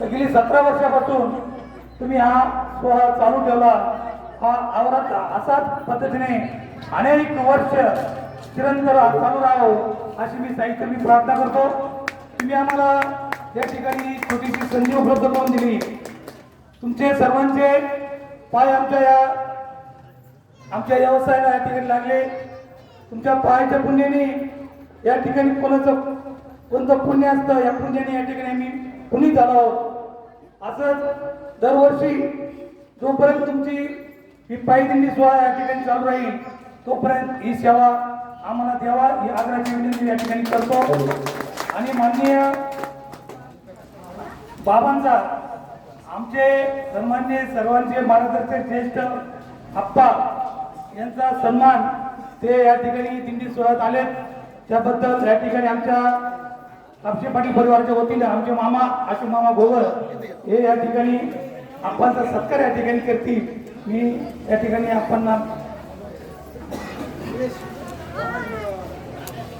तर गेली सतरा वर्षापासून तुम्ही हा सोहळा चालू ठेवला. हा आवरात असाच पद्धतीने अनेक वर्ष चिरंतर चालू राहावं अशी मी साहित्य मी प्रार्थना करतो. तुम्ही आम्हाला या ठिकाणी छोटीशी संधी उपलब्ध करून दिली. तुमचे सर्वांचे पाय आमच्या या आमच्या व्यवसायाला या ठिकाणी लागले. तुमच्या पायाच्या पुण्याने या ठिकाणी कोणाचं कोणतं पुण्य असतं या पुण्याने या ठिकाणी आम्ही पुनीत झालो आहोत असंच दरवर्षी जोपर्यंत तुमची ही पायदिंडी सोहळा या ठिकाणी चालू राहील तोपर्यंत ही सेवा आम्हाला द्यावा ही आग्रहाची विनंती या ठिकाणी करतो. आणि माननीय बाबांचा आमचे सन्मान्य सर्वांचे मार्गदर्शक ज्येष्ठ आप्पा यांचा सन्मान ते या ठिकाणी दिंडी सोहळ्यात आलेत. त्याबद्दल या ठिकाणी आमच्या तापसे पाटील परिवाराच्या वतीने आमचे मामा आशू मामा गोवर हे या ठिकाणी आपणचा सत्कार या ठिकाणी करतील. मी या ठिकाणी आपण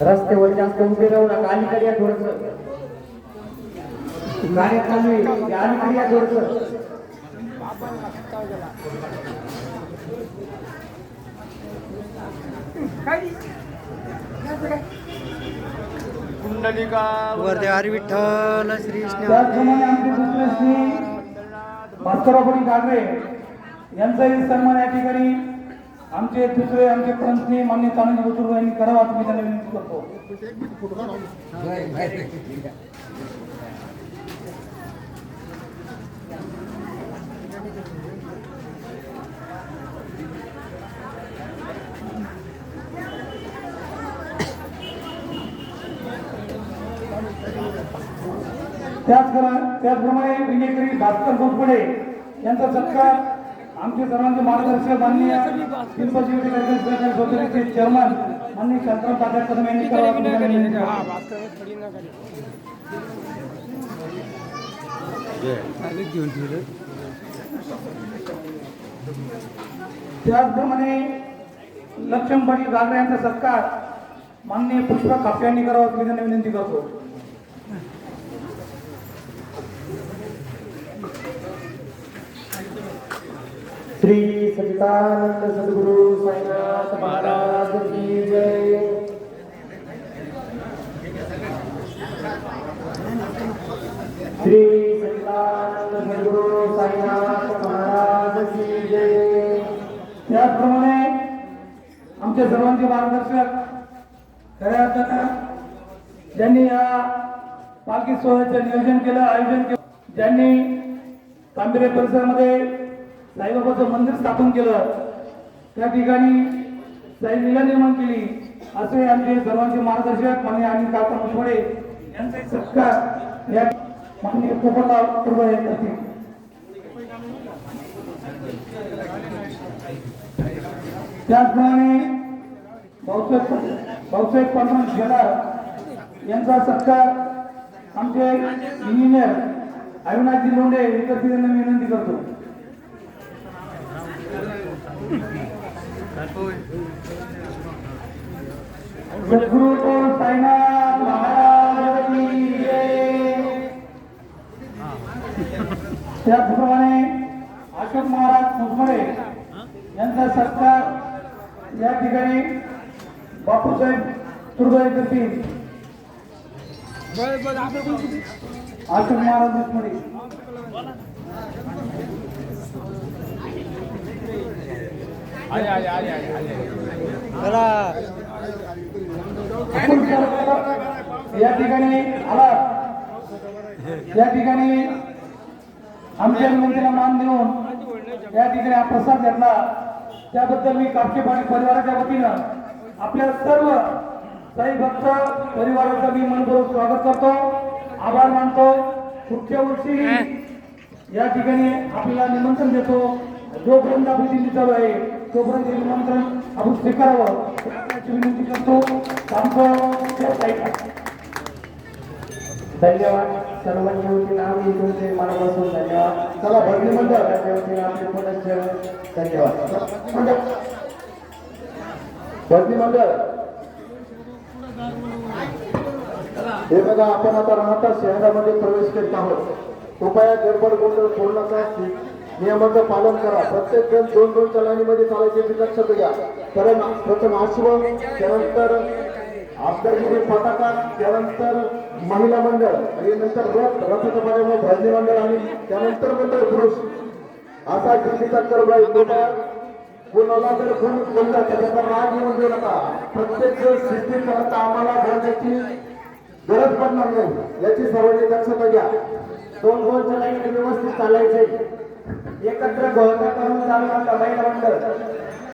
रस्त्यावर जास्त उभे राहू नका. अलीकडे या थोडस. गाड्या चालू आहे. अलीकडे या थोडस. वरदे हरी विठ्ठल श्री त्याचप्रमाणे आमचे दुसरे श्री भास्कररावडी गागरे यांचाही सन्मान या ठिकाणी आमचे दुसरे आमचे पंचनी मान्य तानाजी बुजुर्ग यांनी करावा मी त्यांना विनंती करतो. त्याचप्रमाणे त्याचप्रमाणे विजयकरी भास्कर गोडपुडे यांचा सत्कार आमचे सर्वांचे मार्गदर्शक माननीय पिंपळजी सोसायटीचे चेअरमन माननीय शांतराम तात्या कदम यांनी करावा त्याचप्रमाणे लक्ष्मण पाटील गागरे यांचा सत्कार माननीय पुष्पा खापे यांनी करावा विनंती करतो. श्री सचिदानंद सद्गुरु साईनाथ महाराज की जय. श्री सचिदानंद सद्गुरु साईनाथ महाराज की जय. त्याचप्रमाणे आमचे सर्वांचे मार्गदर्शक खऱ्या अर्थानं ज्यांनी या पालखी सोहळ्याचं नियोजन केलं आयोजन केलं ज्यांनी तांबिरे परिसरामध्ये साईबाबाचं मंदिर स्थापन केलं. त्या ठिकाणी साई लीला निर्माण केली. असे आमचे सर्वांचे मार्गदर्शक माननीय आणि काका मुसवडे यांचे सत्कार या माननीय पोपटराव प्रभू हे करतील. त्याचप्रमाणे भाऊसाहेब भाऊसाहेब पालमान शेलार यांचा सत्कार आमचे इंजिनियर अविनाथजी लोंढे विकसित यांना विनंती करतो. सद्गुरु साईनाथ महाराज की त्याचप्रमाणे अशोक महाराज मुसमडे यांचा सत्कार या ठिकाणी बापूसाहेब तुर्गळे करतील अशोक महाराज मुसमडे चला. या ठिकाणी आला. या ठिकाणी आमच्या विनंतीला मान देऊन या ठिकाणी हा प्रसाद घेतला. त्याबद्दल मी कापसे पाणी परिवाराच्या वतीनं आपल्या सर्व साई भक्त परिवाराचं मी मनपूर्वक स्वागत करतो. आभार मानतो. पुढच्या वर्षी या ठिकाणी आपल्याला निमंत्रण देतो. जोपर्यंत आपली दिल्ली चालू आहे तोपर्यंत हे निमंत्रण आपण स्वीकारावं. याची विनंती करतो. धन्यवाद सर्वांच्या वतीनं. आम्ही तुमचे मनापासून धन्यवाद. चला भरली मंडळ. त्याच्या वतीनं आमचे सदस्य धन्यवाद. मंडळ. भरती मंडळ. हे बघा आपण आता राहता शहरामध्ये प्रवेश करीत आहोत. कृपया गडबड गोंधळ सोडण्याचा नियमाचं पालन करा. प्रत्येक जण दोन दोन लाईनीमध्ये चालायचे लक्षात घ्या. कारण प्रथम आश्व त्यानंतर आपल्यागिरी पताका त्यानंतर महिला मंडळ आणि नंतर रथ रथाच्या पाठीमागे भजनी मंडळ आणि त्यानंतर मंडळ पुरुष. असा दिल्लीचा कर्म आहे. कृपया कोणाला जर कोणी बोलला त्याचा राग येऊन देऊ नका प्रत्येक जण शिस्तीत करता आम्हाला भरण्याची गरज पडणार नाही. याची सर्वांनी दक्षता घ्या. दोन दोन लाईन व्यवस्थित चालायचे एकत्र गोळा करून चालू का महिला मंडळ